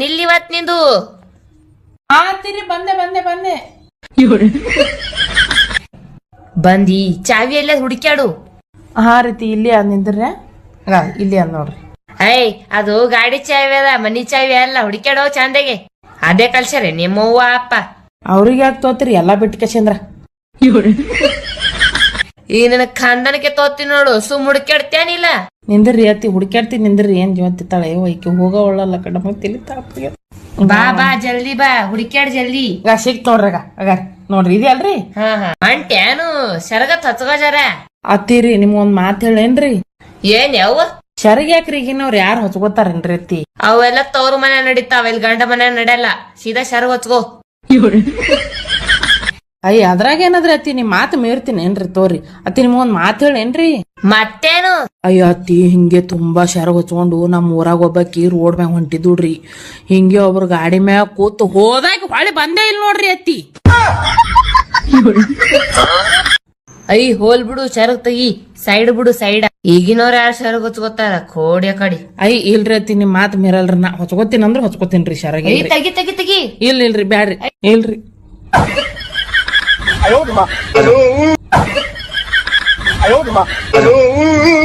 ನಿಲ್ಲಿವತ್ ನಿಂದು. ಆತಿರಿ ಬಂದೆ ಬಂದೆ ಬಂದೆ. ಬಂದಿ ಚಾವಿ ಎಲ್ಲ ಹುಡುಕ್ಯಾಡು. ಆ ರೀತಿ ಇಲ್ಲಿ ಅದ್ ನಿಂದ್ರೆ ಹಾ. ಇಲ್ಲಿ ಅದ್ ನೋಡ್ರಿ. ಐ ಅದು ಗಾಡಿ ಚಾವಿ ಅದ ಮನಿ ಚಾವಿ ಅಲ್ಲ ಹುಡುಕ್ಯಾಡೋ ಚಂದಗೆ. ಅದೇ ಕಲ್ಸರೆ ನಿಮ್ಮವ್ವ ಅಪ್ಪ. ಅವ್ರಿಗೆ ಯಾಕೆ ಬಿಟ್ಟು ಎಲ್ಲಾ ಬಿಟ್ಕೇಶಂದ್ರ. ಈಗ ನಿನ್ನ ಖಂಡನಕ್ಕೆ ತೋತಿ ನೋಡು ಸುಮ್ ಹುಡುಕ್ಯಾಡ್ತೇನಿಲ್ಲ ನಿಂದ್ರಿ ಅತ್ತಿ ಹುಡ್ಕ್ಯಾಡ್ತಿ ನಿಂದ್ರಿ ಏನ್ ಜೀವಂತಿತ್ತಾಳೆ ವೈಕಿ ಹೋಗೋ ಒಳ್ಳಲ್ಲ ಕಡ ಬಾ ಬಾ ಜಲ್ದಿ ಬಾ ಹುಡುಕ್ಯಾಡ್ ಜಲ್ದಿ. ಈಗ ಸಿಕ್ತ್ ನೋಡ್ರಿ ಆಗ ಆಗ ನೋಡ್ರಿ ಇದೆ ಅಲ್ರಿ? ಹಾ ಹಾ. ಅಂಟ್ಯಾನು ಸರಗತ್ ಹಚ್ಕೋ ಜರ ಅತ್ತಿರಿ ನಿಮ್ಗೊಂದ್ ಮಾತ್ ಹೇಳೇನ್ರಿ? ಏನ್ ಯಾವ ಶರಗ್ ಯಾಕ್ರಿ ಈಗಿನವ್ರು ಯಾರು ಹೊಚ್ಕೋತಾರೇನ್ರಿ ಅತ್ತಿ? ಅವೆಲ್ಲ ತವ್ರ ಮನೆ ನಡೀತಾವ ಇಲ್ಲಿ ಗಂಡ ಮನೆ ನಡೆಯಲ್ಲ. ಸೀದಾ ಶರಗ್ ಹಚ್ಕೋ ಅಯ್ಯ ಅದ್ರಾಗ ಏನಾದ್ರಿ ಅತ್ತಿ? ನಿಮ್ ಮಾತು ಮೀರ್ತೀನಿ ಏನ್ರಿ ತೋರಿ. ಅತ್ತಿ ನಿಮ್ಗೊಂದ್ ಮಾತು ಹೇಳೇನ್ರಿ? ಮತ್ತೇನು? ಅಯ್ಯ ಅತ್ತಿ ಹಿಂಗೆ ತುಂಬಾ ಶರ ಹಚ್ಕೊಂಡು ನಮ್ಮ ಊರಾಗ ಒಬ್ಬಾಕಿ ರೋಡ್ ಮ್ಯಾಗ ಹೊಂಟಿದ್ದುಡ್ರಿ. ಹಿಂಗೆ ಒಬ್ರು ಗಾಡಿ ಮ್ಯಾಗ ಕೂತು ಹೋದಾಗ ಹೊಳಿ ಬಂದೇ ಇಲ್ಲ ನೋಡ್ರಿ ಅತ್ತಿ. ಅಯ್ಯ ಹೋಲ್ ಬಿಡು ಶರಗ್ ತೆಗಿ. ಸೈಡ್ ಬಿಡು ಸೈಡ್. ಈಗಿನವ್ರ ಯಾರು ಶರಗ್ ಹೊಚ್ಕೋತಾರ? ಕೋಡಿಯ ಕಡಿ. ಅಯ್ಯ ಇಲ್ರಿ ಅತ್ತಿ ನಿಮ್ ಮಾತು ಮೀರಲ್ರಿ. ನಾ ಹೊಚ್ಕೋತೀನಿ ಅಂದ್ರ ಹೊಚ್ಕೋತೀನ್ರಿ ಶರಗ್ ಐ ತೆಗಿ ತೆಗಿ ತೆಗಿ. ಇಲ್ಲ ಇಲ್ರಿ ಬ್ಯಾಡ್ರಿ. ಇಲ್ರಿ. 哎呦我的妈！哎呦！哎呦我的妈！哎呦！